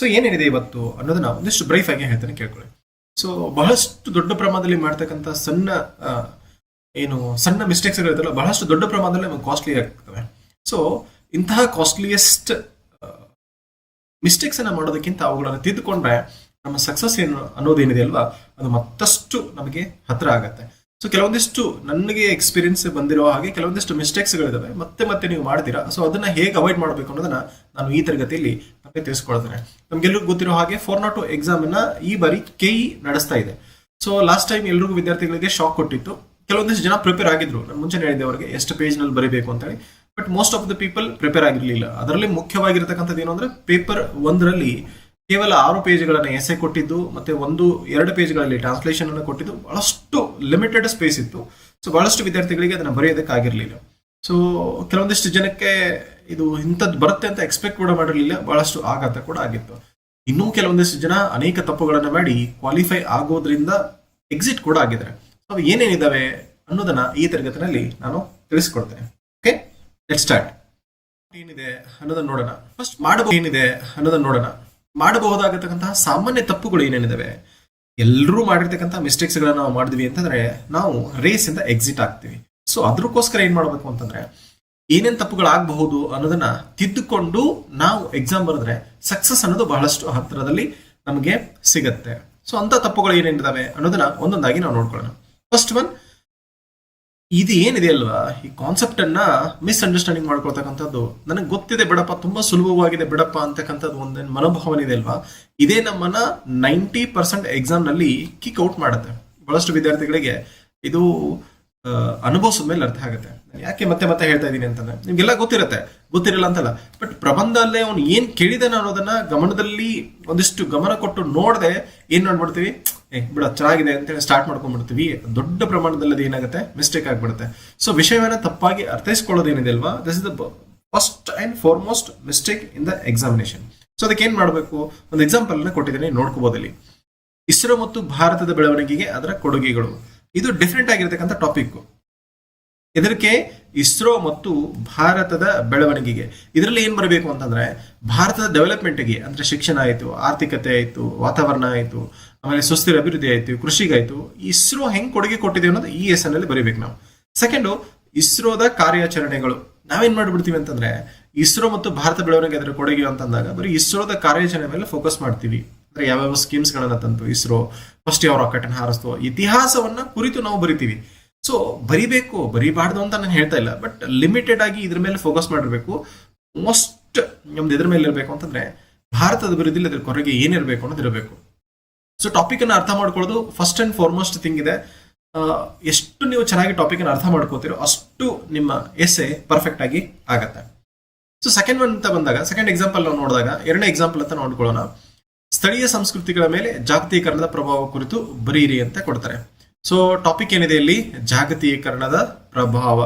So ಏನೇನಿದೆ ಇವತ್ತು ಅನ್ನೋದನ್ನ ಒಂದಿಷ್ಟು ಬ್ರೈಫ್ ಆಗಿ ಹೇಳ್ತಾನೆ, ಕೇಳ್ಕೊಳ್ಳಿ. ಸೊ ಬಹಳಷ್ಟು ದೊಡ್ಡ ಪ್ರಮಾಣದಲ್ಲಿ ಮಾಡ್ತಕ್ಕಂಥ ಸಣ್ಣ ಏನು ಸಣ್ಣ ಮಿಸ್ಟೇಕ್ಸ್ ಇರುತ್ತಲ್ಲ ಬಹಳಷ್ಟು ದೊಡ್ಡ ಪ್ರಮಾಣದಲ್ಲಿ ನಮಗೆ ಕಾಸ್ಟ್ಲಿ ಆಗ್ತವೆ. ಸೊ ಇಂತಹ ಕಾಸ್ಟ್ಲಿಯೆಸ್ಟ್ ಮಿಸ್ಟೇಕ್ಸ್ ಅನ್ನ ಮಾಡೋದಕ್ಕಿಂತ ಅವುಗಳನ್ನು ತಿದ್ದುಕೊಂಡ್ರೆ ನಮ್ಮ ಸಕ್ಸಸ್ ಏನು ಅನ್ನೋದೇನಿದೆ ಅಲ್ವಾ? ಅದು ಮತ್ತಷ್ಟು ನಮಗೆ ಹತ್ರ ಆಗತ್ತೆ. ಸೊ ಕೆಲವೊಂದಿಷ್ಟು ನನಗೆ ಎಕ್ಸ್ಪೀರಿಯನ್ಸ್ ಬಂದಿರೋ ಹಾಗೆ ಕೆಲವೊಂದಿಷ್ಟು ಮಿಸ್ಟೇಕ್ಸ್ಗಳಿದ್ದಾವೆ ಮತ್ತೆ ಮತ್ತೆ ನೀವು ಮಾಡ್ತೀರಾ? ಸೊ ಅದನ್ನ ಹೇಗೆ ಅವಾಯ್ಡ್ ಮಾಡಬೇಕು ಅನ್ನೋದನ್ನ ನಾನು ಈ ತರಗತಿಯಲ್ಲಿ ನಮಗೆ ತಿಳಿಸ್ಕೊಳ್ತೇನೆ ನಮ್ಗೆಲ್ಲರಿಗೂ ಗೊತ್ತಿರೋ ಹಾಗೆ ಫೋರ್ ನಾಟ್ ಟು ಎಕ್ಸಾಮ್ ಅನ್ನ ಈ ಬಾರಿ ಕೆಇ ನಡೆಸ್ತಾ ಇದೆ. ಸೊ ಲಾಸ್ಟ್ ಟೈಮ್ ಎಲ್ರಿಗೂ ವಿದ್ಯಾರ್ಥಿಗಳಿಗೆ ಶಾಕ್ ಕೊಟ್ಟಿತ್ತು. ಕೆಲವೊಂದಿಷ್ಟು ಜನ ಪ್ರಿಪೇರ್ ಆಗಿದ್ರು. ನಾನು ಮುಂಚೆ ಹೇಳಿದೆ ಅವರಿಗೆ ಎಷ್ಟು ಪೇಜ್ನಲ್ಲಿ ಬರೀಬೇಕು ಅಂತ ಹೇಳಿ but most of the people prepare ಆಗಿರಲಿಲ್ಲ. ಅದರಲ್ಲಿ ಮುಖ್ಯವಾಗಿರ್ತಕ್ಕಂಥದ್ದು ಏನು ಅಂದ್ರೆ ಪೇಪರ್ ಒಂದರಲ್ಲಿ ಕೇವಲ ಆರು ಪೇಜ್ಗಳನ್ನು ಎಸೆ ಕೊಟ್ಟಿದ್ದು, ಮತ್ತೆ ಒಂದು, ಎರಡು ಪೇಜ್ಗಳಲ್ಲಿ ಟ್ರಾನ್ಸ್ಲೇಷನ್ ಅನ್ನು ಕೊಟ್ಟಿದ್ದು, ಬಹಳಷ್ಟು ಲಿಮಿಟೆಡ್ ಸ್ಪೇಸ್ ಇತ್ತು. ಸೊ ಬಹಳಷ್ಟು ವಿದ್ಯಾರ್ಥಿಗಳಿಗೆ ಅದನ್ನ ಬರೆಯೋದಕ್ಕಾಗಿರಲಿಲ್ಲ. ಸೊ ಕೆಲವೊಂದಿಷ್ಟು ಜನಕ್ಕೆ ಇದು ಇಂಥದ್ದು ಬರುತ್ತೆ ಅಂತ ಎಕ್ಸ್ಪೆಕ್ಟ್ ಕೂಡ ಮಾಡಿರಲಿಲ್ಲ, ಬಹಳಷ್ಟು ಆಘಾತ ಕೂಡ ಆಗಿತ್ತು. ಇನ್ನೂ ಕೆಲವೊಂದಿಷ್ಟು ಜನ ಅನೇಕ ತಪ್ಪುಗಳನ್ನು ಮಾಡಿ ಕ್ವಾಲಿಫೈ ಆಗೋದ್ರಿಂದ ಎಕ್ಸಿಟ್ ಕೂಡ ಆಗಿದ್ದಾರೆ. ಅವು ಏನೇನಿದಾವೆ ಅನ್ನೋದನ್ನ ಈ ತರಗತಿನಲ್ಲಿ ನಾನು ತಿಳಿಸ್ಕೊಡ್ತೇನೆ. ಓಕೆ ಲೆಟ್ ಸ್ಟಾರ್ಟ್ ಏನಿದೆ ಅನ್ನೋದನ್ನ ನೋಡೋಣ. ಫಸ್ಟ್ ಮಾಡಬಹುದು ಏನಿದೆ ಅನ್ನೋದನ್ನ ನೋಡೋಣ. ಮಾಡಬಹುದಾಗತಕ್ಕಂತಹ ಸಾಮಾನ್ಯ ತಪ್ಪುಗಳು ಏನೇನಿದಾವೆ? ಎಲ್ಲರೂ ಮಾಡಿರ್ತಕ್ಕಂಥ ಮಿಸ್ಟೇಕ್ಸ್ ಗಳನ್ನ ನಾವು ಮಾಡಿದ್ವಿ ಅಂತಂದ್ರೆ ನಾವು ರೇಸ್ ಇಂದ ಎಕ್ಸಿಟ್ ಆಗ್ತೀವಿ. ಸೊ ಅದಕ್ಕೋಸ್ಕರ ಏನ್ ಮಾಡ್ಬೇಕು ಅಂತಂದ್ರೆ, ಏನೇನ್ ತಪ್ಪುಗಳಾಗಬಹುದು ಅನ್ನೋದನ್ನ ತಿದ್ದುಕೊಂಡು ನಾವು ಎಕ್ಸಾಮ್ ಬರೆದ್ರೆ ಸಕ್ಸಸ್ ಅನ್ನೋದು ಬಹಳಷ್ಟು ಹತ್ತಿರದಲ್ಲಿ ನಮಗೆ ಸಿಗತ್ತೆ. ಸೊ ಅಂತ ತಪ್ಪುಗಳು ಏನೇನಿದಾವೆ ಅನ್ನೋದನ್ನ ಒಂದೊಂದಾಗಿ ನಾವು ನೋಡ್ಕೊಳ್ಳೋಣ. ಫಸ್ಟ್ ಒನ್ ಇದು ಏನಿದೆ ಅಲ್ವಾ? ಈ ಕಾನ್ಸೆಪ್ಟ್ ಅನ್ನ ಮಿಸ್ಅಂಡರ್ಸ್ಟ್ಯಾಂಡಿಂಗ್ ಮಾಡ್ಕೊಳ್ತಕ್ಕಂಥದ್ದು. ನನಗೆ ಗೊತ್ತಿದೆ ಬಿಡಪ್ಪ, ತುಂಬಾ ಸುಲಭವಾಗಿದೆ ಬಿಡಪ್ಪ ಅಂತಕ್ಕಂಥದ್ದು ಒಂದೇನು ಮನೋಭಾವನೆ ಇದೆ ಅಲ್ವಾ? ಇದೇ ನಮ್ಮನ್ನ ನೈಂಟಿ ಪರ್ಸೆಂಟ್ ಎಕ್ಸಾಮ್ನಲ್ಲಿ ಕಿಕ್ ಔಟ್ ಮಾಡುತ್ತೆ. ಬಹಳಷ್ಟು ವಿದ್ಯಾರ್ಥಿಗಳಿಗೆ ಇದು ಅನುಭವಿಸಿದ ಮೇಲೆ ಅರ್ಥ ಆಗುತ್ತೆ. ಯಾಕೆ ಮತ್ತೆ ಮತ್ತೆ ಹೇಳ್ತಾ ಇದ್ದೀನಿ ಅಂತಂದ್ರೆ, ನಿಮ್ಗೆಲ್ಲ ಗೊತ್ತಿರುತ್ತೆ. ಗೊತ್ತಿರಲ್ಲ ಅಂತಲ್ಲ. ಬಟ್ ಪ್ರಬಂಧ ಅಲ್ಲೇ ಅವ್ನು ಏನ್ ಕೇಳಿದಾನ ಅನ್ನೋದನ್ನ ಗಮನದಲ್ಲಿ ಒಂದಿಷ್ಟು ಗಮನ ಕೊಟ್ಟು ನೋಡದೆ ಏನ್ ಮಾಡ್ಬಿಡ್ತೀವಿ? ಏ, ಬಿಡ, ಚೆನ್ನಾಗಿದೆ ಅಂತೇಳಿ ಸ್ಟಾರ್ಟ್ ಮಾಡ್ಕೊಂಡ್ಬಿಡ್ತೀವಿ. ದೊಡ್ಡ ಪ್ರಮಾಣದಲ್ಲಿ ಅದು ಏನಾಗುತ್ತೆ? ಮಿಸ್ಟೇಕ್ ಆಗಿಬಿಡುತ್ತೆ. ಸೊ ವಿಷಯವನ್ನ ತಪ್ಪಾಗಿ ಅರ್ಥೈಸ್ಕೊಳ್ಳೋದೇನಿದೆ ಅಲ್ವಾ? This is the first and foremost mistake in the examination so ಅದಕ್ಕೆ ಏನ್ ಮಾಡಬೇಕು? ಒಂದು ಎಕ್ಸಾಂಪಲ್ ಅನ್ನ ಕೊಟ್ಟಿದ್ದೀನಿ ನೋಡ್ಕೋಬಹುದು ಇಲ್ಲಿ ಇಸ್ರೋ ಮತ್ತು ಭಾರತದ ಬೆಳವಣಿಗೆಗೆ ಅದರ ಕೊಡುಗೆಗಳು. ಇದು ಡಿಫ್ರೆಂಟ್ ಆಗಿರತಕ್ಕಂಥ ಟಾಪಿಕ್ ಇದಕ್ಕೆ ಇಸ್ರೋ ಮತ್ತು ಭಾರತದ ಬೆಳವಣಿಗೆಗೆ. ಇದರಲ್ಲಿ ಏನ್ ಬರಬೇಕು ಅಂತಂದ್ರೆ, ಭಾರತದ ಡೆವಲಪ್ಮೆಂಟ್ಗೆ ಅಂದ್ರೆ ಶಿಕ್ಷಣ ಆಯಿತು, ಆರ್ಥಿಕತೆ ಆಯಿತು, ವಾತಾವರಣ ಆಯ್ತು ಆಮೇಲೆ ಸುಸ್ಥಿರ ಅಭಿವೃದ್ಧಿ ಆಯ್ತು, ಕೃಷಿಗಾಯ್ತು, ಇಸ್ರೋ ಹೆಂಗ್ ಕೊಡುಗೆ ಕೊಟ್ಟಿದೆ ಅನ್ನೋದು ಈ ಎಸ್ ಅಲ್ಲಿ ಬರೀಬೇಕು ನಾವು. ಸೆಕೆಂಡು ಇಸ್ರೋದ ಕಾರ್ಯಾಚರಣೆಗಳು. ನಾವೇನ್ ಮಾಡ್ಬಿಡ್ತೀವಿ ಅಂತಂದ್ರೆ, ಇಸ್ರೋ ಮತ್ತು ಭಾರತ ಬೆಳವಣಿಗೆ ಅದರ ಕೊಡುಗೆ ಅಂತಂದಾಗ ಬರೀ ಇಸ್ರೋದ ಕಾರ್ಯಾಚರಣೆ ಮೇಲೆ ಫೋಕಸ್ ಮಾಡ್ತೀವಿ. ಅಂದ್ರೆ ಯಾವ್ಯಾವ ಸ್ಕೀಮ್ಸ್ ಗಳನ್ನ ತಂತು ಇಸ್ರೋ ಫಸ್ಟ್ ಯಾವ ರಾಕೆಟ್ ಅನ್ನು ಹಾರಿಸ್ತು, ಇತಿಹಾಸವನ್ನ ಕುರಿತು ನಾವು ಬರಿತೀವಿ. ಸೊ ಬರಿಬೇಕು, ಬರಿಬಾರ್ದು ಅಂತ ನಾನು ಹೇಳ್ತಾ ಇಲ್ಲ ಬಟ್ ಲಿಮಿಟೆಡ್ ಆಗಿ ಇದ್ರ ಮೇಲೆ ಫೋಕಸ್ ಮಾಡಿರ್ಬೇಕು. ಮೋಸ್ಟ್ ನಮ್ದು ಇದ್ರ ಮೇಲೆ ಇರಬೇಕು ಅಂತಂದ್ರೆ, ಭಾರತದ ಅಭಿವೃದ್ಧಿಲಿ ಅದ್ರ ಕೊರಗೆ ಏನಿರಬೇಕು ಅನ್ನೋದು ಇರಬೇಕು ಸೊ ಟಾಪಿಕ್ ಅನ್ನ ಅರ್ಥ ಮಾಡ್ಕೊಳ್ಳೋದು ಫಸ್ಟ್ ಅಂಡ್ ಫಾರ್ಮೋಸ್ಟ್ ಥಿಂಗ್ ಇದೆ. ಎಷ್ಟು ನೀವು ಚೆನ್ನಾಗಿ ಟಾಪಿಕ್ ಅನ್ನ ಅರ್ಥ ಮಾಡ್ಕೋತೀರೋ ಅಷ್ಟು ನಿಮ್ಮ ಎಸ್ಸೆ ಪರ್ಫೆಕ್ಟ್ ಆಗಿ ಆಗತ್ತೆ. ಸೊ ಸೆಕೆಂಡ್ ಒನ್ ಅಂತ ಬಂದಾಗ ಸೆಕೆಂಡ್ ಎಕ್ಸಾಂಪಲ್ ನಾವು ನೋಡಿದಾಗ, ಎರಡನೇ ಎಕ್ಸಾಂಪಲ್ ಅಂತ ನೋಡ್ಕೊಳ್ಳೋಣ. ಸ್ಥಳೀಯ ಸಂಸ್ಕೃತಿಗಳ ಮೇಲೆ ಜಾಗತೀಕರಣದ ಪ್ರಭಾವ ಕುರಿತು ಬರೀರಿ ಅಂತ ಕೊಡ್ತಾರೆ. ಸೊ ಟಾಪಿಕ್ ಏನಿದೆ ಇಲ್ಲಿ? ಜಾಗತೀಕರಣದ ಪ್ರಭಾವ.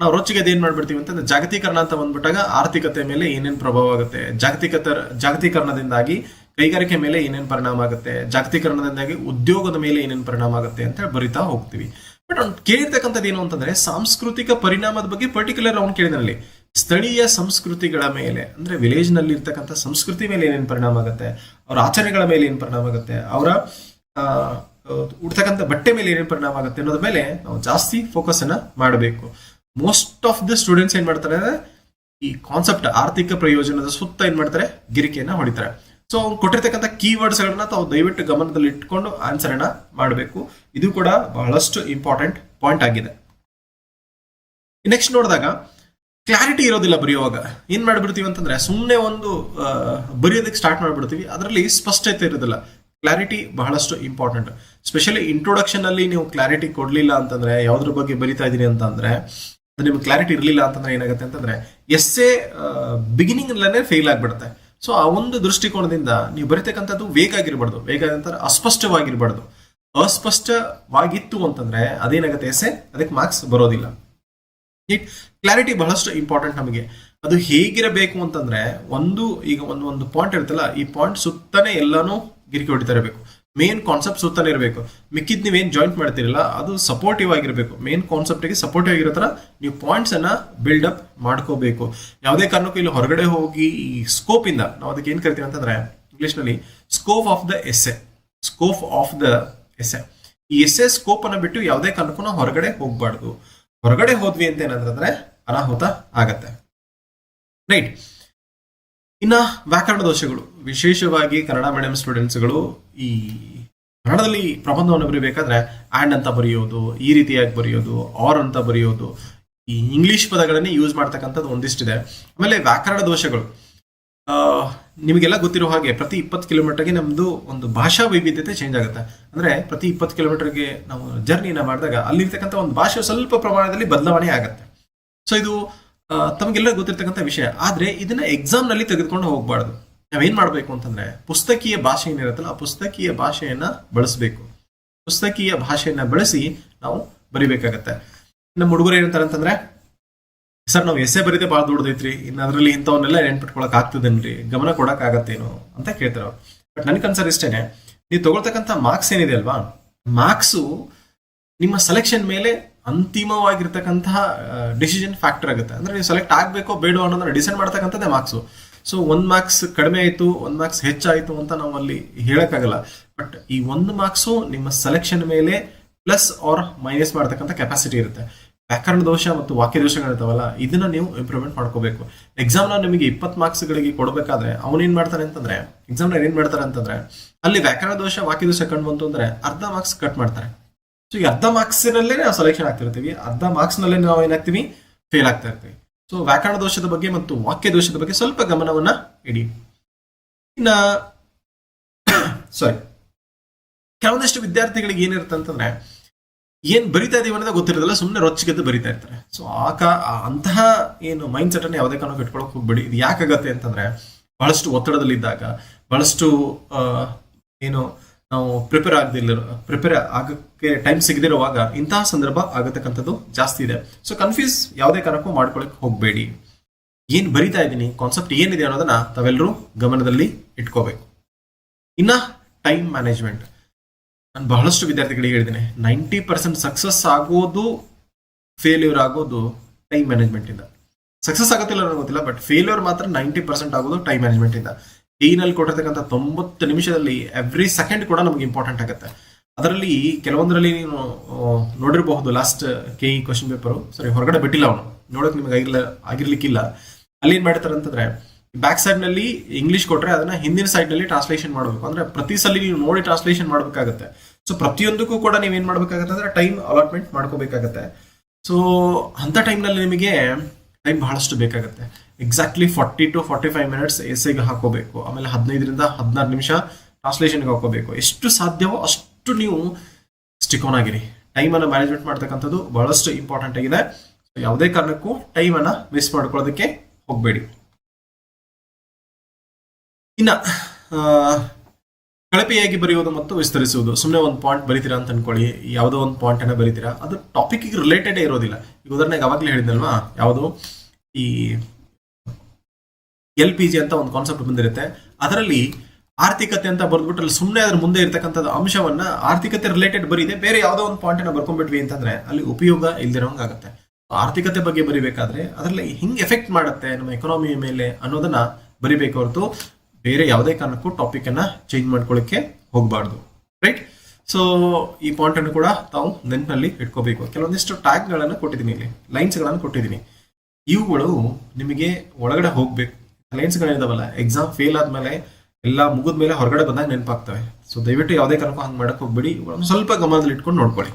ನಾವು ರೊಚ್ಚಿಗೆ ಅದೇನ್ ಮಾಡ್ಬಿಡ್ತೀವಿ ಅಂತಂದ್ರೆ, ಜಾಗತೀಕರಣ ಅಂತ ಬಂದ್ಬಿಟ್ಟಾಗ ಆರ್ಥಿಕತೆ ಮೇಲೆ ಏನೇನು ಪ್ರಭಾವ ಆಗುತ್ತೆ? ಜಾಗತಿಕತರ, ಜಾಗತೀಕರಣದಿಂದಾಗಿ ಕೈಗಾರಿಕೆ ಮೇಲೆ ಏನೇನು ಪರಿಣಾಮ ಆಗುತ್ತೆ, ಜಾಗತೀಕರಣದಿಂದಾಗಿ ಉದ್ಯೋಗದ ಮೇಲೆ ಏನೇನು ಪರಿಣಾಮ ಆಗುತ್ತೆ ಅಂತ ಬರಿತಾ ಹೋಗ್ತೀವಿ. ಬಟ್ ಅವ್ನು ಕೇಳಿರ್ತಕ್ಕಂಥದ್ದು ಏನು ಅಂತಂದ್ರೆ, ಸಾಂಸ್ಕೃತಿಕ ಪರಿಣಾಮದ ಬಗ್ಗೆ ಪರ್ಟಿಕ್ಯುಲರ್ ಅವ್ನು ಕೇಳಿದಲ್ಲಿ ಸ್ಥಳೀಯ ಸಂಸ್ಕೃತಿಗಳ ಮೇಲೆ, ಅಂದ್ರೆ ವಿಲೇಜ್ನಲ್ಲಿ ಇರ್ತಕ್ಕಂಥ ಸಂಸ್ಕೃತಿ ಮೇಲೆ ಏನೇನು ಪರಿಣಾಮ ಆಗುತ್ತೆ, ಅವರ ಆಚರಣೆಗಳ ಮೇಲೆ ಏನು ಪರಿಣಾಮ ಆಗುತ್ತೆ, ಅವರ ಉಡ್ತಕ್ಕಂಥ ಬಟ್ಟೆ ಮೇಲೆ ಏನೇನು ಪರಿಣಾಮ ಆಗುತ್ತೆ ಅನ್ನೋದ್ರ ಮೇಲೆ ನಾವು ಜಾಸ್ತಿ ಫೋಕಸ್ ಅನ್ನ ಮಾಡಬೇಕು. ಮೋಸ್ಟ್ ಆಫ್ ದ ಸ್ಟೂಡೆಂಟ್ಸ್ ಏನ್ ಮಾಡ್ತಾರೆ ಅಂದ್ರೆ, ಈ ಕಾನ್ಸೆಪ್ಟ್ ಆರ್ಥಿಕ ಪ್ರಯೋಜನದ ಸುತ್ತ ಏನ್ ಮಾಡ್ತಾರೆ, ಗಿರಿಕೆಯನ್ನ ಹೊಡಿತಾರೆ. ಸೊ ಅವ್ನು ಕೊಟ್ಟಿರ್ತಕ್ಕಂಥ ಕೀವರ್ಡ್ಸ್ ಗಳನ್ನ ತಾವು ದಯವಿಟ್ಟು ಗಮನದಲ್ಲಿ ಇಟ್ಕೊಂಡು ಆನ್ಸರ್ ಅನ್ನ ಮಾಡಬೇಕು. ಇದು ಕೂಡ ಬಹಳಷ್ಟು ಇಂಪಾರ್ಟೆಂಟ್ ಪಾಯಿಂಟ್ ಆಗಿದೆ. ನೆಕ್ಸ್ಟ್ ನೋಡಿದಾಗ ಕ್ಲಾರಿಟಿ ಇರೋದಿಲ್ಲ ಬರೆಯುವಾಗ. ಏನ್ ಮಾಡ್ಬಿಡ್ತೀವಿ ಅಂತಂದ್ರೆ ಸುಮ್ಮನೆ ಒಂದು ಬರೆಯೋದಕ್ಕೆ ಸ್ಟಾರ್ಟ್ ಮಾಡ್ಬಿಡ್ತೀವಿ. ಅದರಲ್ಲಿ ಸ್ಪಷ್ಟತೆ ಇರೋದಿಲ್ಲ. ಕ್ಲಾರಿಟಿ ಬಹಳಷ್ಟು ಇಂಪಾರ್ಟೆಂಟ್ ಸ್ಪೆಷಲಿ ಇಂಟ್ರೊಡಕ್ಷನ್ ಅಲ್ಲಿ ನೀವು ಕ್ಲಾರಿಟಿ ಕೊಡ್ಲಿಲ್ಲ ಅಂತಂದ್ರೆ, ಯಾವ್ದ್ರ ಬಗ್ಗೆ ಬರಿತಾ ಇದೀನಿ ಅಂತ ಅಂದ್ರೆ ಅದು ನಿಮ್ಗೆ ಕ್ಲಾರಿಟಿ ಇರಲಿಲ್ಲ ಅಂತಂದ್ರೆ ಏನಾಗುತ್ತೆ ಅಂತಂದ್ರೆ ಎಸ್ಸೇ ಬಿಗಿನಿಂಗ್ ಅಲ್ಲೇ ಫೇಲ್ ಆಗ್ಬಿಡುತ್ತೆ. ಸೊ ಆ ಒಂದು ದೃಷ್ಟಿಕೋನದಿಂದ ನೀವು ಬರೀತಕ್ಕಂಥದ್ದು ವೇಗ ಆಗಿರಬಾರ್ದು ವೇಗ ಅಂತಂದ್ರೆ ಅಸ್ಪಷ್ಟವಾಗಿರ್ಬಾರ್ದು. ಅಸ್ಪಷ್ಟವಾಗಿತ್ತು ಅಂತಂದ್ರೆ ಅದೇನಾಗುತ್ತೆ ಎಸೆ ಅದಕ್ಕೆ ಮಾರ್ಕ್ಸ್ ಬರೋದಿಲ್ಲ. ಕ್ಲಾರಿಟಿ ಬಹಳಷ್ಟು ಇಂಪಾರ್ಟೆಂಟ್ ನಮಗೆ. ಅದು ಹೇಗಿರಬೇಕು ಅಂತಂದ್ರೆ, ಒಂದು ಈಗ ಒಂದು ಒಂದು ಪಾಯಿಂಟ್ ಇರುತ್ತಲ್ಲ ಈ ಪಾಯಿಂಟ್ ಸುತ್ತನೇ ಎಲ್ಲಾನು ಗಿರಿಕೆ ಹೊಡಿತಾ ಇರಬೇಕು. ಮೇನ್ ಕಾನ್ಸೆಪ್ಟ್ ಸುತ್ತಲೇ ಇರಬೇಕು. ಮಿಕ್ಕಿದ್ ನೀವೇನು ಜಾಯಿಂಟ್ ಮಾಡ್ತಿರಲ್ಲ, ಅದು ಸಪೋರ್ಟಿವ್ ಆಗಿರಬೇಕು. ಮೇನ್ ಕಾನ್ಸೆಪ್ಟ್ಗೆ ಸಪೋರ್ಟಿವ್ ಆಗಿರೋ ತರ ನೀವು ಪಾಯಿಂಟ್ಸ್ ಬಿಲ್ಡಪ್ ಮಾಡ್ಕೋಬೇಕು. ಯಾವುದೇ ಕಾರಣಕ್ಕೂ ಇಲ್ಲಿ ಹೊರಗಡೆ ಹೋಗಿ ಈ ಸ್ಕೋಪ್ ಇಂದ, ನಾವು ಅದಕ್ಕೆ ಏನು ಕರಿತೀವಿ ಅಂತಂದ್ರೆ ಇಂಗ್ಲಿಷ್ನಲ್ಲಿ scope of the essay scope of the essay ಈ ಎಸ್ಸೆ ಸ್ಕೋಪ್ ಅನ್ನ ಬಿಟ್ಟು ಯಾವುದೇ ಕಾರಣಕ್ಕೂ ನಾವು ಹೊರಗಡೆ ಹೋಗಬಾರ್ದು. ಹೊರಗಡೆ ಹೋದ್ವಿ ಅಂತ ಏನಂದ್ರೆ ಅನಾಹುತ ಆಗತ್ತೆ. ರೈಟ್ ಇನ್ನ ವ್ಯಾಕರಣ ದೋಷಗಳು. ವಿಶೇಷವಾಗಿ ಕನ್ನಡ ಮೀಡಿಯಂ ಸ್ಟೂಡೆಂಟ್ಸ್ಗಳು ಈ ಕನ್ನಡದಲ್ಲಿ ಪ್ರಬಂಧವನ್ನು ಬರೀಬೇಕಾದ್ರೆ ಆ್ಯಂಡ್ ಅಂತ ಬರೆಯೋದು, ಈ ರೀತಿಯಾಗಿ ಬರೆಯೋದು ಆರ್ ಅಂತ ಬರೆಯೋದು, ಈ ಇಂಗ್ಲಿಷ್ ಪದಗಳನ್ನೇ ಯೂಸ್ ಮಾಡ್ತಕ್ಕಂಥದ್ದು ಒಂದಿಷ್ಟಿದೆ. ಆಮೇಲೆ ವ್ಯಾಕರಣ ದೋಷಗಳು. ನಿಮಗೆಲ್ಲ ಗೊತ್ತಿರೋ ಹಾಗೆ ಪ್ರತಿ ಇಪ್ಪತ್ತು ಕಿಲೋಮೀಟರ್ಗೆ ನಮ್ಮದು ಒಂದು ಭಾಷಾ ವೈವಿಧ್ಯತೆ ಚೇಂಜ್ ಆಗುತ್ತೆ. ಅಂದರೆ ಪ್ರತಿ ಇಪ್ಪತ್ತು ಕಿಲೋಮೀಟರ್ಗೆ ನಾವು ಜರ್ನಿನ ಮಾಡಿದಾಗ ಅಲ್ಲಿರ್ತಕ್ಕಂಥ ಒಂದು ಭಾಷೆ ಸ್ವಲ್ಪ ಪ್ರಮಾಣದಲ್ಲಿ ಬದಲಾವಣೆ ಆಗುತ್ತೆ. ಸೊ ಇದು ತಮಗೆಲ್ಲ ಗೊತ್ತಿರ್ತಕ್ಕಂಥ ವಿಷಯ. ಆದ್ರೆ ಇದನ್ನ ಎಕ್ಸಾಮ್ನಲ್ಲಿ ತೆಗೆದುಕೊಂಡು ಹೋಗ್ಬಾರ್ದು. ನಾವೇನ್ ಮಾಡ್ಬೇಕು ಅಂತಂದ್ರೆ, ಪುಸ್ತಕೀಯ ಭಾಷೆ ಏನಿರುತ್ತಲ್ಲ, ಆ ಪುಸ್ತಕೀಯ ಭಾಷೆಯನ್ನ ಬಳಸಬೇಕು. ಪುಸ್ತಕೀಯ ಭಾಷೆಯನ್ನ ಬಳಸಿ ನಾವು ಬರಿಬೇಕಾಗತ್ತೆ. ನಮ್ಮ ಹುಡುಗರು ಏನಂತಾರೆ ಅಂತಂದ್ರೆ, ಸರ್, ನಾವು ಎಸ್ಸೆ ಬರೀದೆ ಭಾಳ ದೊಡ್ಡದೈತ್ರಿ. ಇನ್ನು ಅದರಲ್ಲಿ ಇಂಥವನ್ನೆಲ್ಲ ನೆನ್ಪಿಟ್ಕೊಳಕ್ ಆಗ್ತದೇನ್ರಿ? ಗಮನ ಕೊಡಕ್ ಆಗತ್ತೇನು? ಅಂತ ಕೇಳ್ತಾರೆ ಬಟ್ ನನ್ ಕನ್ಸರ್ ಇಷ್ಟೇನೆ, ನೀವು ತಗೊಳ್ತಕ್ಕಂಥ ಮಾರ್ಕ್ಸ್ ಏನಿದೆ ಅಲ್ವಾ? ಮಾರ್ಕ್ಸು ನಿಮ್ಮ ಸೆಲೆಕ್ಷನ್ ಮೇಲೆ ಅಂತಿಮವಾಗಿರ್ತಕ್ಕಂತಹ ಡಿಸಿಷನ್ ಫ್ಯಾಕ್ಟರ್ ಆಗುತ್ತೆ. ಅಂದ್ರೆ ನೀವು ಸೆಲೆಕ್ಟ್ ಆಗಬೇಕೋ ಬೇಡೋ ಅನ್ನೋದನ್ನ ಡಿಸೈಡ್ ಮಾಡ್ತಕ್ಕಂಥದ್ದೇ ಮಾರ್ಕ್ಸು ಸೊ ಒಂದ್ ಮಾರ್ಕ್ಸ್ ಕಡಿಮೆ ಆಯಿತು, ಒಂದ್ ಮಾರ್ಕ್ಸ್ ಹೆಚ್ಚಾಯಿತು ಅಂತ ನಾವು ಅಲ್ಲಿ ಹೇಳಕ್ಕಾಗಲ್ಲ. ಬಟ್ ಈ ಒಂದು ಮಾರ್ಕ್ಸು ನಿಮ್ಮ ಸೆಲೆಕ್ಷನ್ ಮೇಲೆ ಪ್ಲಸ್ ಆರ್ ಮೈನಸ್ ಮಾಡ್ತಕ್ಕಂಥ ಕೆಪಾಸಿಟಿ ಇರುತ್ತೆ. ವ್ಯಾಕರಣ ದೋಷ ಮತ್ತು ವಾಕ್ಯ ದೋಷಗಳಿರ್ತಾವಲ್ಲ ಇದನ್ನ ನೀವು ಇಂಪ್ರೂವ್ಮೆಂಟ್ ಮಾಡ್ಕೋಬೇಕು. ಎಕ್ಸಾಮ್ನ ನಿಮಗೆ ಇಪ್ಪತ್ತು ಮಾರ್ಕ್ಸ್ ಗಳಿಗೆ ಕೊಡಬೇಕಾದ್ರೆ ಅವನೇನ್ ಮಾಡ್ತಾನೆ ಅಂತಂದ್ರೆ ಎಕ್ಸಾಮ್ನ ಏನ್ ಮಾಡ್ತಾರೆ ಅಂತಂದ್ರೆ, ಅಲ್ಲಿ ವ್ಯಾಕರಣ ದೋಷ, ವಾಕ್ಯ ದೋಷ ಕಂಡು ಬಂತು ಅಂದ್ರೆ ಅರ್ಧ ಮಾರ್ಕ್ಸ್ ಕಟ್ ಮಾಡ್ತಾರೆ. ಸೊ ಈ ಅರ್ಧ ಮಾರ್ಕ್ಸ್ ನಲ್ಲೇ ನಾವು ಸೆಲೆಕ್ಷನ್ ಆಗ್ತಿರ್ತೀವಿ ಅರ್ಧ ಮಾರ್ಕ್ಸ್ ನಲ್ಲೇ ನಾವು ಏನಾಗ್ತೀವಿ ಫೇಲ್ ಆಗ್ತಾ ಇರ್ತೀವಿ. ಸೊ ವ್ಯಾಕರಣ ದೋಷದ ಬಗ್ಗೆ ಮತ್ತು ವಾಕ್ಯ ದೋಷದ ಬಗ್ಗೆ ಸ್ವಲ್ಪ ಗಮನವನ್ನ ಇಡಿ. ಇನ್ನ ಸಾರಿ ಕೆಲವೊಂದಷ್ಟು ವಿದ್ಯಾರ್ಥಿಗಳಿಗೆ ಏನಿರುತ್ತೆ ಅಂತಂದ್ರೆ, ಏನ್ ಬರಿತಾ ಇದೀವಿ ಅನ್ನೋದು ಗೊತ್ತಿರೋದಿಲ್ಲ ಸುಮ್ಮನೆ ರೊಚ್ಚಿಗೆದ್ದು ಬರಿತಾ ಇರ್ತಾರೆ. ಸೊ ಆ ಅಂತಹ ಏನು ಮೈಂಡ್ ಸೆಟ್ ಅನ್ನು ಯಾವುದೇ ಕಾರಣಕ್ಕೂ ಇಟ್ಕೊಳಕ್ ಹೋಗ್ಬೇಡಿ. ಇದು ಯಾಕಾಗತ್ತೆ ಅಂತಂದ್ರೆ, ಬಹಳಷ್ಟು ಒತ್ತಡದಲ್ಲಿದ್ದಾಗ, ಬಹಳಷ್ಟು ಏನು, ನಾವು ಪ್ರಿಪೇರ್ ಆಗದಿಲ್ಲ ಪ್ರಿಪೇರ್ ಆಗಕ್ಕೆ ಟೈಮ್ ಸಿಗದಿರುವಾಗ ಇಂತಹ ಸಂದರ್ಭ ಆಗತಕ್ಕಂಥದ್ದು ಜಾಸ್ತಿ ಇದೆ. ಸೊ ಕನ್ಫ್ಯೂಸ್ ಯಾವುದೇ ಕಾರಣಕ್ಕೂ ಮಾಡ್ಕೊಳಕ್ ಹೋಗಬೇಡಿ. ಏನ್ ಬರಿತಾ ಇದ್ದೀನಿ? ಕಾನ್ಸೆಪ್ಟ್ ಏನಿದೆ ಅನ್ನೋದನ್ನ ತಾವೆಲ್ಲರೂ ಗಮನದಲ್ಲಿ ಇಟ್ಕೋಬೇಕು. ಇನ್ನ ಟೈಮ್ ಮ್ಯಾನೇಜ್ಮೆಂಟ್ ನಾನು ಬಹಳಷ್ಟು ವಿದ್ಯಾರ್ಥಿಗಳಿಗೆ ಹೇಳಿದ್ದೇನೆ. ನೈಂಟಿ ಪರ್ಸೆಂಟ್ ಸಕ್ಸಸ್ ಆಗೋದು ಫೇಲ್ಯೂರ್ ಆಗೋದು ಟೈಮ್ ಮ್ಯಾನೇಜ್ಮೆಂಟ್ ಇಂದ. ಸಕ್ಸಸ್ ಆಗುತ್ತಿಲ್ಲ ನನಗೆ ಗೊತ್ತಿಲ್ಲ ಬಟ್ ಫೇಲ್ಯೂರ್ ಮಾತ್ರ ನೈಂಟಿ ಪರ್ಸೆಂಟ್ ಆಗೋದು ಟೈಮ್ ಮ್ಯಾನೇಜ್ಮೆಂಟ್ ಇಂದ. ಟೀನಲ್ಲಿ ಕೊಟ್ಟಿರ್ತಕ್ಕಂಥ ತೊಂಬತ್ತು ನಿಮಿಷದಲ್ಲಿ ಎವ್ರಿ ಸೆಕೆಂಡ್ ಕೂಡ ನಮಗೆ ಇಂಪಾರ್ಟೆಂಟ್ ಆಗುತ್ತೆ. ಅದರಲ್ಲಿ ಕೆಲವೊಂದರಲ್ಲಿ ನೀನು ನೋಡಿರಬಹುದು last K E question paper sorry, ಹೊರಗಡೆ ಬಿಟ್ಟಿಲ್ಲ ಅವನು. ನೋಡಕ್ ನಿಮಗೆ ಆಗಿರ್ಲ, ಆಗಿರ್ಲಿಕ್ಕಿಲ್ಲ. ಅಲ್ಲಿ ಏನ್ ಮಾಡ್ತಾರೆ ಅಂತಂದ್ರೆ ಬ್ಯಾಕ್ ಸೈಡ್ನಲ್ಲಿ ಇಂಗ್ಲಿಷ್ ಕೊಟ್ರೆ ಅದನ್ನ ಹಿಂದಿನ ಸೈಡ್ನಲ್ಲಿ ಟ್ರಾನ್ಸ್ಲೇಷನ್ ಮಾಡಬೇಕು. ಅಂದ್ರೆ ಪ್ರತಿ ಸಲ ನೀವು ನೋಡಿ ಟ್ರಾನ್ಸ್ಲೇಷನ್ ಮಾಡಬೇಕಾಗತ್ತೆ. ಸೊ ಪ್ರತಿಯೊಂದಕ್ಕೂ ಕೂಡ ನೀವು ಏನ್ ಮಾಡ್ಬೇಕಾಗತ್ತೆ ಅಂದ್ರೆ ಟೈಮ್ ಅಲಾಟ್ಮೆಂಟ್ ಮಾಡ್ಕೋಬೇಕಾಗತ್ತೆ. ಸೊ ಅಂತ ಟೈಮ್ನಲ್ಲಿ ನಿಮಗೆ ಟೈಮ್ ಬಹಳಷ್ಟು ಬೇಕಾಗುತ್ತೆ. Exactly forty to forty five minutes ಎಸ್ಐಗೆ ಹಾಕೋಬೇಕು. ಆಮೇಲೆ ಹದಿನೈದರಿಂದ ಹದಿನಾರು ನಿಮಿಷ ಟ್ರಾನ್ಸ್ಲೇಷನ್ಗೆ ಹಾಕೋಬೇಕು. ಎಷ್ಟು ಸಾಧ್ಯವೋ ಅಷ್ಟು ನೀವು ಸ್ಟಿಕ್ ಆನ್ ಆಗಿರಿ. ಟೈಮನ್ನು ಮ್ಯಾನೇಜ್ಮೆಂಟ್ ಮಾಡ್ತಕ್ಕಂಥದ್ದು ಬಹಳಷ್ಟು ಇಂಪಾರ್ಟೆಂಟ್ ಆಗಿದೆ. ಯಾವುದೇ ಕಾರಣಕ್ಕೂ ಟೈಮನ್ನು ಮಿಸ್ ಮಾಡ್ಕೊಳ್ಳೋದಕ್ಕೆ ಹೋಗಬೇಡಿ. ಇನ್ನು ಕಳಪೆಯಾಗಿ ಬರೆಯುವುದು ಮತ್ತು ವಿಸ್ತರಿಸುವುದು. ಸುಮ್ಮನೆ ಒಂದು ಪಾಯಿಂಟ್ ಬರಿತೀರಾ ಅಂತ ಅನ್ಕೊಳ್ಳಿ. ಯಾವುದೋ ಒಂದು ಪಾಯಿಂಟ್ ಅನ್ನ ಬರಿತೀರಾ? ಅದು ಟಾಪಿಕ್ ರಿಲೇಟೆಡೇ ಇರೋದಿಲ್ಲ. ಈಗ ಉದಾಹರಣೆಗೆ ಅವಾಗಲೇ ಹೇಳಿದ್ನಲ್ವಾ? ಯಾವುದು? ಈ ಎಲ್ ಪಿ ಜಿ ಅಂತ ಒಂದು ಕಾನ್ಸೆಪ್ಟ್ ಬಂದಿರುತ್ತೆ. ಅದರಲ್ಲಿ ಆರ್ಥಿಕತೆ ಅಂತ ಬರ್ದ್ಬಿಟ್ರೆ ಅಲ್ಲಿ ಸುಮ್ಮನೆ ಅದ್ರ ಮುಂದೆ ಇರತಕ್ಕಂಥ ಅಂಶವನ್ನ ಆರ್ಥಿಕತೆ ರಿಲೇಟೆಡ್ ಬರೀದೆ ಬೇರೆ ಯಾವುದೋ ಒಂದು ಪಾಯಿಂಟ್ ಅನ್ನ ಬರ್ಕೊಂಡ್ಬಿಟ್ವಿ ಅಂತಂದ್ರೆ ಅಲ್ಲಿ ಉಪಯೋಗ ಇಲ್ದಿರೋಂಗಾಗುತ್ತೆ ಆರ್ಥಿಕತೆ ಬಗ್ಗೆ ಬರಿಬೇಕಾದ್ರೆ ಅದರಲ್ಲಿ ಹಿಂಗೆ ಎಫೆಕ್ಟ್ ಮಾಡುತ್ತೆ ನಮ್ಮ ಎಕನಾಮಿ ಮೇಲೆ ಅನ್ನೋದನ್ನ ಬರಿಬೇಕು ಹೊರತು ಬೇರೆ ಯಾವುದೇ ಕಾರಣಕ್ಕೂ ಟಾಪಿಕ್ ಅನ್ನ ಚೇಂಜ್ ಮಾಡ್ಕೊಳ್ಳಿಕ್ಕೆ ಹೋಗಬಾರ್ದು. ರೈಟ್ ಸೊ ಈ ಪಾಯಿಂಟ್ ಅನ್ನು ಕೂಡ ತಾವು ನೆನಪಿನಲ್ಲಿ ಇಟ್ಕೋಬೇಕು. ಕೆಲವೊಂದಿಷ್ಟು ಟ್ಯಾಗ್ ಗಳನ್ನ ಕೊಟ್ಟಿದ್ದೀನಿ ಇಲ್ಲಿ. ಲೈನ್ಸ್ ಗಳನ್ನ ಕೊಟ್ಟಿದ್ದೀನಿ. ಇವುಗಳು ನಿಮಗೆ ಒಳಗಡೆ ಹೋಗ್ಬೇಕು. ಲೈನ್ಸ್ ಗಳಿದಾವಲ್ಲ ಎಕ್ಸಾಮ್ ಫೇಲ್ ಆದ್ಮೇಲೆ ಎಲ್ಲ ಮುಗಿದ್ಮೇಲೆ ಹೊರಗಡೆ ಬಂದಾಗ ನೆನಪಾಗ್ತವೆ. ಸೊ ದಯವಿಟ್ಟು ಯಾವುದೇ ಕಾರಣಕ್ಕೂ ಹಂಗೆ ಮಾಡಕ್ಕೆ ಹೋಗ್ಬೇಡಿ. ಸ್ವಲ್ಪ ಗಮನದಲ್ಲಿ ಇಟ್ಕೊಂಡು ನೋಡ್ಕೊಳ್ಳಿ.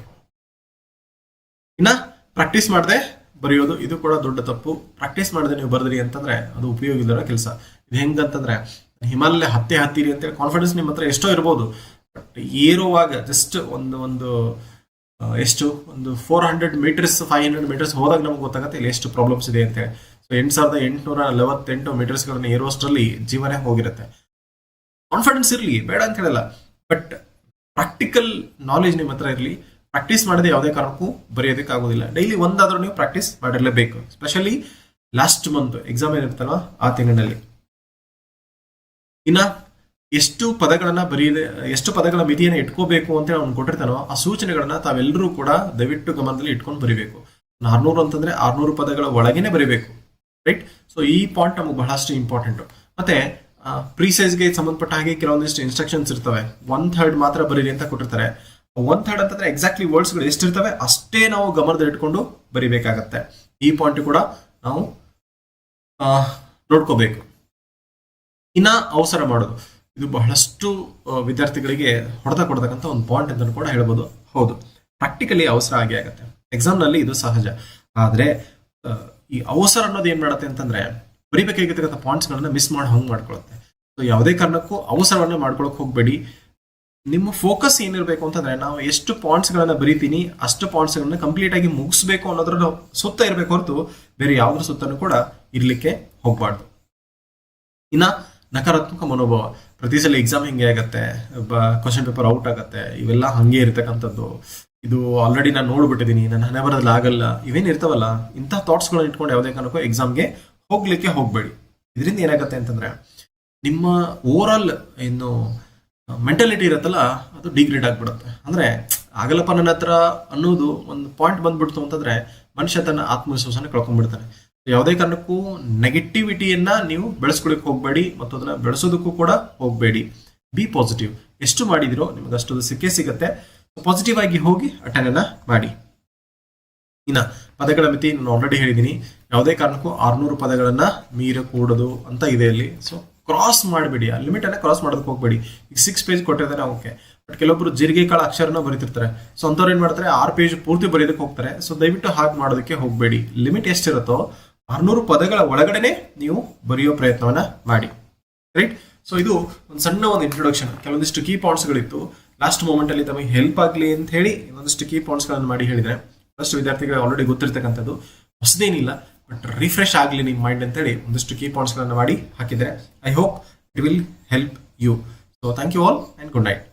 ಇನ್ನ ಪ್ರಾಕ್ಟೀಸ್ ಮಾಡದೆ ಬರೆಯೋದು, ಇದು ಕೂಡ ದೊಡ್ಡ ತಪ್ಪು. ಪ್ರಾಕ್ಟೀಸ್ ಮಾಡದೆ ನೀವು ಬರೆದ್ರಿ ಅಂತಂದ್ರೆ ಅದು ಉಪಯೋಗ ಇಲ್ಲದ ಕೆಲಸ. ಇದು ಹೆಂಗಂತಂದ್ರೆ ಹಿಮಾಲಯ ಹತ್ತೆ ಹತ್ತಿರಿ ಅಂತೇಳಿ ಕಾನ್ಫಿಡೆನ್ಸ್ ನಿಮ್ಮ ಹತ್ರ ಎಷ್ಟೋ ಇರ್ಬೋದು. ಬಟ್ ಏರುವಾಗ ಜಸ್ಟ್ ಒಂದು ಒಂದು ಎಷ್ಟು? ಒಂದು four hundred metres five hundred metres ಹೋದಾಗ ನಮ್ಗೆ ಗೊತ್ತಾಗುತ್ತೆ ಇಲ್ಲಿ ಎಷ್ಟು ಪ್ರಾಬ್ಲಮ್ಸ್ ಇದೆ ಅಂತೇಳಿ. ಸೊ ಎಂಟು ಸಾವಿರದ ಎಂಟುನೂರ ನಲವತ್ತೆಂಟು ಮೀಟರ್ಸ್ಗಳನ್ನ ಏರುವಷ್ಟರಲ್ಲಿ ಜೀವನೇ ಹೋಗಿರುತ್ತೆ? ಕಾನ್ಫಿಡೆನ್ಸ್ ಇರಲಿ, ಬೇಡ ಅಂತ ಹೇಳಲ್ಲ. ಬಟ್ ಪ್ರಾಕ್ಟಿಕಲ್ ನಾಲೆಜ್ ನಿಮ್ಮ ಹತ್ರ ಇರಲಿ. ಪ್ರಾಕ್ಟೀಸ್ ಮಾಡದೆ ಯಾವುದೇ ಕಾರಣಕ್ಕೂ ಬರೆಯೋದಕ್ಕೆ ಆಗೋದಿಲ್ಲ ಡೈಲಿ ಒಂದಾದ್ರೂ ನೀವು ಪ್ರಾಕ್ಟೀಸ್ ಮಾಡಿರಲೇಬೇಕು. ಸ್ಪೆಷಲಿ ಲಾಸ್ಟ್ ಮಂತ್ ಎಕ್ಸಾಮ್ ಏನಿರ್ತಲ್ಲ ಆ ತಿಂಗಳಲ್ಲಿ. ಇನ್ನ ಎಷ್ಟು ಪದಗಳನ್ನ ಬರೆಯದೆ ಎಷ್ಟು ಪದಗಳ ಮಿತಿಯನ್ನು ಇಟ್ಕೋಬೇಕು ಅಂತ ಅವ್ನು ಕೊಟ್ಟಿರ್ತಾನೋ, ಆ ಸೂಚನೆಗಳನ್ನ ತಾವೆಲ್ಲರೂ ಕೂಡ ದಯವಿಟ್ಟು ಗಮನದಲ್ಲಿ ಇಟ್ಕೊಂಡು ಬರಿಬೇಕು. ಆರ್ನೂರು ಅಂತಂದ್ರೆ ಆರ್ನೂರು ಪದಗಳ ಒಳಗೇನೆ ಬರಿಬೇಕು. ರೈಟ್ ಸೊ ಈ ಪಾಯಿಂಟ್ ನಮಗೆ ಬಹಳಷ್ಟು ಇಂಪಾರ್ಟೆಂಟ್ ಮತ್ತೆ ಪ್ರೀ ಗೆ ಸಂಬಂಧಪಟ್ಟ ಹಾಗೆ ಕೆಲವೊಂದಿಷ್ಟು ಇನ್ಸ್ಟ್ರಕ್ಷನ್ಸ್ ಇರ್ತವೆ. ಒನ್ ಥರ್ಡ್ ಮಾತ್ರ ಬರೀರಿ ಅಂತ ಕೊಟ್ಟಿರ್ತಾರೆ. ಒನ್ ಥರ್ಡ್ ಅಂತಂದ್ರೆ ಎಕ್ಸಾಕ್ಟ್ಲಿ ವರ್ಡ್ಸ್ಗಳು ಎಷ್ಟಿರ್ತವೆ ಅಷ್ಟೇ ನಾವು ಗಮನದಲ್ಲಿ ಇಟ್ಕೊಂಡು ಬರಿಬೇಕಾಗತ್ತೆ. ಈ ಪಾಯಿಂಟ್ ಕೂಡ ನಾವು ನೋಡ್ಕೋಬೇಕು. ಇನ್ನ ಅವಸರ ಮಾಡೋದು. ಇದು ಬಹಳಷ್ಟು ವಿದ್ಯಾರ್ಥಿಗಳಿಗೆ ಹೊಡೆತ ಕೊಡ್ತಕ್ಕಂಥ ಒಂದು ಪಾಯಿಂಟ್ ಅಂತ ಕೂಡ ಹೇಳ್ಬೋದು. ಹೌದು. ಪ್ರಾಕ್ಟಿಕಲಿ ಅವಸರ ಆಗೇ ಆಗುತ್ತೆ. ಎಕ್ಸಾಮ್ನಲ್ಲಿ ಇದು ಸಹಜ. ಆದ್ರೆ ಈ ಅವಸರ ಅನ್ನೋದು ಏನ್ ಮಾಡುತ್ತೆ ಅಂತಂದ್ರೆ ಬರಿಬೇಕಾಗಿರ್ತಕ್ಕಂಥ ಪಾಯಿಂಟ್ಸ್ ಗಳನ್ನ ಮಿಸ್ ಮಾಡಿ, ಹಂಗೆ ಮಾಡ್ಕೊಳುತ್ತೆ. ಸೊ ಯಾವುದೇ ಕಾರಣಕ್ಕೂ ಅವಸರವನ್ನ ಮಾಡ್ಕೊಳಕ್ ಹೋಗ್ಬೇಡಿ. ನಿಮ್ಮ ಫೋಕಸ್ ಏನಿರಬೇಕು ಅಂತಂದ್ರೆ ನಾವು ಎಷ್ಟು ಪಾಯಿಂಟ್ಸ್ ಗಳನ್ನ ಬರಿತೀನಿ, ಅಷ್ಟು ಪಾಯಿಂಟ್ಸ್ ಗಳನ್ನ ಕಂಪ್ಲೀಟ್ ಆಗಿ ಮುಗಿಸ್ಬೇಕು ಅನ್ನೋದ್ರ ಸುತ್ತ ಇರಬೇಕು ಹೊರತು ಬೇರೆ ಯಾವ್ದ್ರ ಸುತ್ತನೂ ಕೂಡ ಇರ್ಲಿಕ್ಕೆ ಹೋಗ್ಬಾರ್ದು. ಇನ್ನ ನಕಾರಾತ್ಮಕ ಮನೋಭಾವ. ಪ್ರತಿ ಸಲ ಎಕ್ಸಾಮ್ ಹಿಂಗೆ ಆಗತ್ತೆ ಕ್ವಶನ್ ಪೇಪರ್ ಔಟ್ ಆಗತ್ತೆ, ಇವೆಲ್ಲ ಹಂಗೆ ಇರತಕ್ಕಂಥದ್ದು. ಇದು ಆಲ್ರೆಡಿ ನಾನು ನೋಡ್ಬಿಟ್ಟಿದ್ದೀನಿ ನನ್ನ ಹಣೆ ಬರೋದ್ರಲ್ಲಿ ಆಗಲ್ಲ, ಇವೇನು ಇರ್ತಾವಲ್ಲ, ಇಂಥ ಥಾಟ್ಸ್ಗಳನ್ನ ಇಟ್ಕೊಂಡು ಯಾವುದೇ ಕಾರಣಕ್ಕೂ ಎಕ್ಸಾಮ್ಗೆ ಹೋಗ್ಲಿಕ್ಕೆ ಹೋಗ್ಬೇಡಿ. ಇದರಿಂದ ಏನಾಗುತ್ತೆ ಅಂತಂದ್ರೆ ನಿಮ್ಮ ಓವರ್ ಆಲ್ ಏನು ಮೆಂಟಾಲಿಟಿ ಇರುತ್ತಲ್ಲ, ಅದು ಡಿಗ್ರೇಡ್ ಆಗ್ಬಿಡುತ್ತೆ. ಅಂದ್ರೆ ಆಗಲ್ಲಪ್ಪ ನನ್ನ ಹತ್ರ ಅನ್ನೋದು ಒಂದು ಪಾಯಿಂಟ್ ಬಂದ್ಬಿಡ್ತು ಅಂತಂದ್ರೆ ಮನುಷ್ಯ ತನ್ನ ಆತ್ಮವಿಶ್ವಾಸನ ಕಳ್ಕೊಂಡ್ಬಿಡ್ತಾನೆ. ಯಾವುದೇ ಕಾರಣಕ್ಕೂ ನೆಗೆಟಿವಿಟಿಯನ್ನ ನೀವು ಬೆಳೆಸ್ಕೊಳಕ್ ಹೋಗ್ಬೇಡಿ ಮತ್ತು ಅದನ್ನ ಬೆಳೆಸೋದಕ್ಕೂ ಕೂಡ ಹೋಗ್ಬೇಡಿ. ಬಿ ಪಾಸಿಟಿವ್ ಎಷ್ಟು ಮಾಡಿದಿರೋ ನಿಮಗೆ ಸಿಕ್ಕೇ ಸಿಗುತ್ತೆ. ಪಾಸಿಟಿವ್ ಆಗಿ ಹೋಗಿ ಅಟೆಂಡ್ ಮಾಡಿ. ಇನ್ನ ಪದಗಳ ಮಿತಿ ನಾನು ಆಲ್ರೆಡಿ ಹೇಳಿದ್ದೀನಿ ಯಾವುದೇ ಕಾರಣಕ್ಕೂ ಆರ್ನೂರು ಪದಗಳನ್ನ ಮೀರಕೂಡದು ಅಂತ ಇದೆ ಇಲ್ಲಿ. ಸೊ ಕ್ರಾಸ್ ಮಾಡಬೇಡಿ. ಆ ಲಿಮಿಟ್ ಅನ್ನ ಕ್ರಾಸ್ ಮಾಡೋದಕ್ಕೆ ಹೋಗ್ಬೇಡಿ. ಈಗ ಸಿಕ್ಸ್ ಪೇಜ್ ಕೊಟ್ಟಿರ್ತಾರೆ ಓಕೆ ಬಟ್ ಕೆಲವೊಬ್ರು ಜೀರಿಗೆ ಕಾಳ ಅಕ್ಷರನ ಬರೀತಿರ್ತಾರೆ. ಸೊ ಅಂಥವ್ರು ಏನ್ ಮಾಡ್ತಾರೆ? ಆರು ಪೇಜ್ ಪೂರ್ತಿ ಬರೆಯೋದಕ್ಕೆ ಹೋಗ್ತಾರೆ. ಸೊ ದಯವಿಟ್ಟು ಹಾಗೆ ಮಾಡೋದಕ್ಕೆ ಹೋಗ್ಬೇಡಿ. ಲಿಮಿಟ್ ಎಷ್ಟಿರುತ್ತೋ ಆರ್ನೂರು ಪದಗಳ ಒಳಗಡೆನೆ ನೀವು ಬರೆಯೋ ಪ್ರಯತ್ನವನ್ನ ಮಾಡಿ. ರೈಟ್ ಸೊ ಇದು ಒಂದು ಸಣ್ಣ ಒಂದು ಇಂಟ್ರೊಡಕ್ಷನ್ ಕೆಲವೊಂದಿಷ್ಟು ಕೀ ಪಾಯಿಂಟ್ಸ್ಗಳಿತ್ತು ಲಾಸ್ಟ್ ಮೂಮೆಂಟ್ ಅಲ್ಲಿ ತಮಗೆ ಹೆಲ್ಪ್ ಆಗಲಿ ಅಂತ ಹೇಳಿ ಒಂದಿಷ್ಟು ಕೀ ಪಾಯಿಂಟ್ಸ್ಗಳನ್ನು ಮಾಡಿ ಹೇಳಿದ್ರೆ. ಫಸ್ಟ್ ವಿದ್ಯಾರ್ಥಿಗಳಿಗೆ ಆಲ್ರೆಡಿ ಗೊತ್ತಿರ್ತಕ್ಕಂಥದ್ದು. ಹೊಸದೇನಿಲ್ಲ ಬಟ್ ರಿಫ್ರೆಶ್ ಆಗಲಿ ನಿಮ್ಮ ಮೈಂಡ್ ಅಂತೇಳಿ ಒಂದಷ್ಟು ಕೀ ಪಾಯಿಂಟ್ಸ್ಗಳನ್ನು ಮಾಡಿ ಹಾಕಿದ್ರೆ I hope it will help you so thank you all and good night